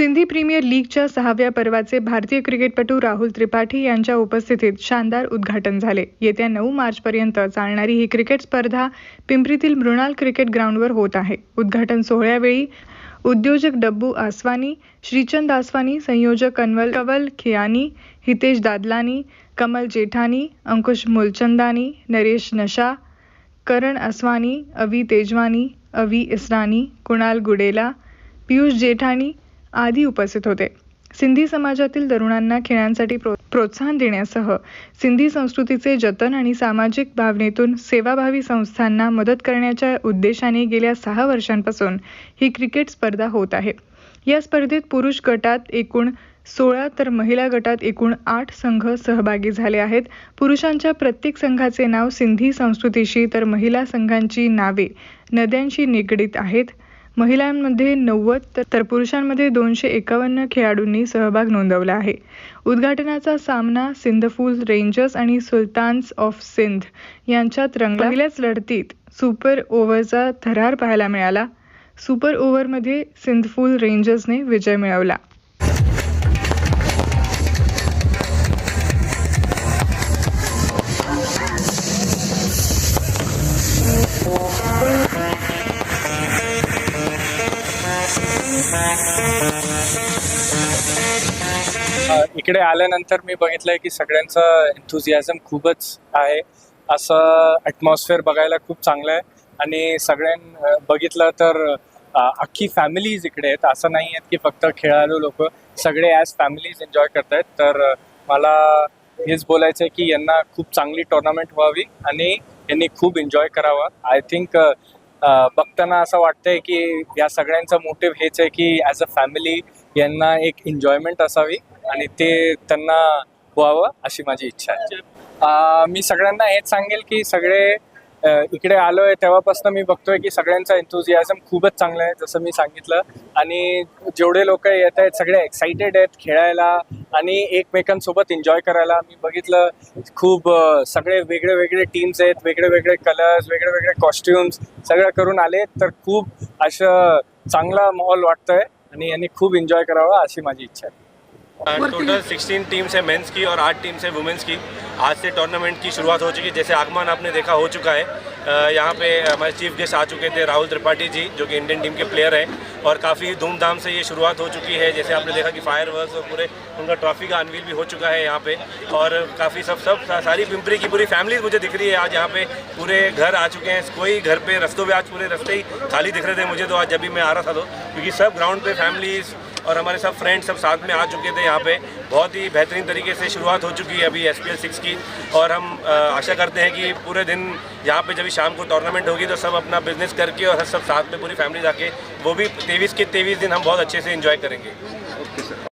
Sindhi premier लीगच्या सहाव्या पर्वाचे भारतीय क्रिकेटपटू राहुल त्रिपाठी यांच्या उपस्थितीत शानदार उद्घाटन झाले. येत्या नऊ मार्चपर्यंत चालणारी ही क्रिकेट स्पर्धा पिंपरीतील मृणाल क्रिकेट ग्राउंडवर होत आहे. उद्घाटन सोहळ्यावेळी उद्योजक डब्बू आसवानी श्रीचंद आसवानी संयोजक कन्वल कवल खियानी हितेश दादलानी कमल जेठानी अंकुश मुलचंदानी नरेश नशा करण असवानी अवी तेजवानी अवी इसरानी कुणाल गुडेला पियुष जेठानी आदी उपस्थित होते. सिंधी समाजातील तरुणांना खेळांसाठी प्रो प्रोत्साहन देण्यासह सिंधी संस्कृतीचे जतन आणि सामाजिक भावनेतून सेवाभावी संस्थांना मदत करण्याच्या उद्देशाने गेल्या सहा वर्षांपासून ही क्रिकेट स्पर्धा होत आहे. या स्पर्धेत पुरुष गटात एकूण सोळा तर महिला गटात एकूण आठ संघ सहभागी झाले आहेत. पुरुषांच्या प्रत्येक संघाचे नाव सिंधी संस्कृतीशी तर महिला संघांची नावे नद्यांशी निगडीत आहेत. महिलांमध्ये नव्वद तर- तर पुरुषांमध्ये दोनशे एकावन्न खेळाडूंनी सहभाग नोंदवला आहे. उद्घाटनाचा सामना सिंधफूल रेंजर्स आणि सुलतान्स ऑफ सिंध यांच्यात रंगला. पहिल्याच लढतीत सुपर ओव्हरचा थरार पाहायला मिळाला. सुपर ओव्हरमध्ये सिंधफूल रेंजर्सने विजय मिळवला. इकडे आल्यानंतर मी बघितलंय की सगळ्यांचं एन्थुझियाझम खूपच आहे. असं ॲटमॉस्फिअर बघायला खूप चांगलं आहे. आणि सगळ्यां बघितलं तर अख्खी फॅमिलीज इकडे आहेत. असं नाही आहेत की फक्त खेळाडू लोक सगळे ॲज फॅमिलीज एन्जॉय करतायत. तर मला हेच बोलायचं आहे की यांना खूप चांगली टुर्नामेंट व्हावी आणि यांनी खूप एन्जॉय करावा. आय थिंक बघताना असं वाटतंय की या सगळ्यांचं मोटिव्ह हेच आहे की ॲज अ फॅमिली यांना एक एन्जॉयमेंट असावी आणि ते त्यांना व्हावं अशी माझी इच्छा आहे. मी सगळ्यांना हेच सांगेल की सगळे इकडे आलो आहे तेव्हापासून मी बघतोय की सगळ्यांचा एन्थुझियाझम खूपच चांगला आहे जसं मी सांगितलं. आणि जेवढे लोक येत आहेत सगळे एक्साइटेड आहेत खेळायला आणि एकमेकांसोबत एन्जॉय करायला. मी बघितलं खूप सगळे वेगळे वेगळे टीम्स आहेत वेगळे वेगळे कलर्स वेगळे वेगळे कॉस्ट्युम्स सगळं करून आले. तर खूप असं चांगला माहोल वाटतोय आणि यांनी खूप एन्जॉय करावा अशी माझी इच्छा आहे. टोटल 16 टीम्स है। मेंस की और 8 टीम्स है वुमेंस की। आज से टूर्नामेंट की शुरुआत हो चुकी है। जैसे आगमन आपने देखा हो चुका है। यहाँ पे हमारे चीफ गेस्ट आ चुके थे राहुल त्रिपाठी जी जो कि इंडियन टीम के प्लेयर हैं। और काफ़ी धूमधाम से ये शुरुआत हो चुकी है। जैसे आपने देखा कि फायर वर्क और पूरे उनका ट्रॉफी का अनवील भी हो चुका है यहाँ पे। और काफ़ी सब सब सारी पिंपरी की पूरी फैमिली मुझे दिख रही है। आज यहाँ पे पूरे घर आ चुके हैं। कोई घर पे रस्तों पे आज पूरे रस्ते ही खाली दिख रहे थे मुझे तो आज जब भी मैं आ रहा था तो। क्योंकि सब ग्राउंड पे फैमिलीज़ और हमारे सब फ्रेंड्स सब साथ में आ चुके थे यहाँ पे। बहुत ही बेहतरीन तरीके से शुरुआत हो चुकी है अभी एस पी सिक्स की। और हम आशा करते हैं कि पूरे दिन यहाँ पे जब शाम को टूर्नामेंट होगी तो सब अपना बिज़नेस करके और सब साथ में पूरी फैमिली जाके, वो भी तेईस के तेईस दिन हम बहुत अच्छे से इन्जॉय करेंगे।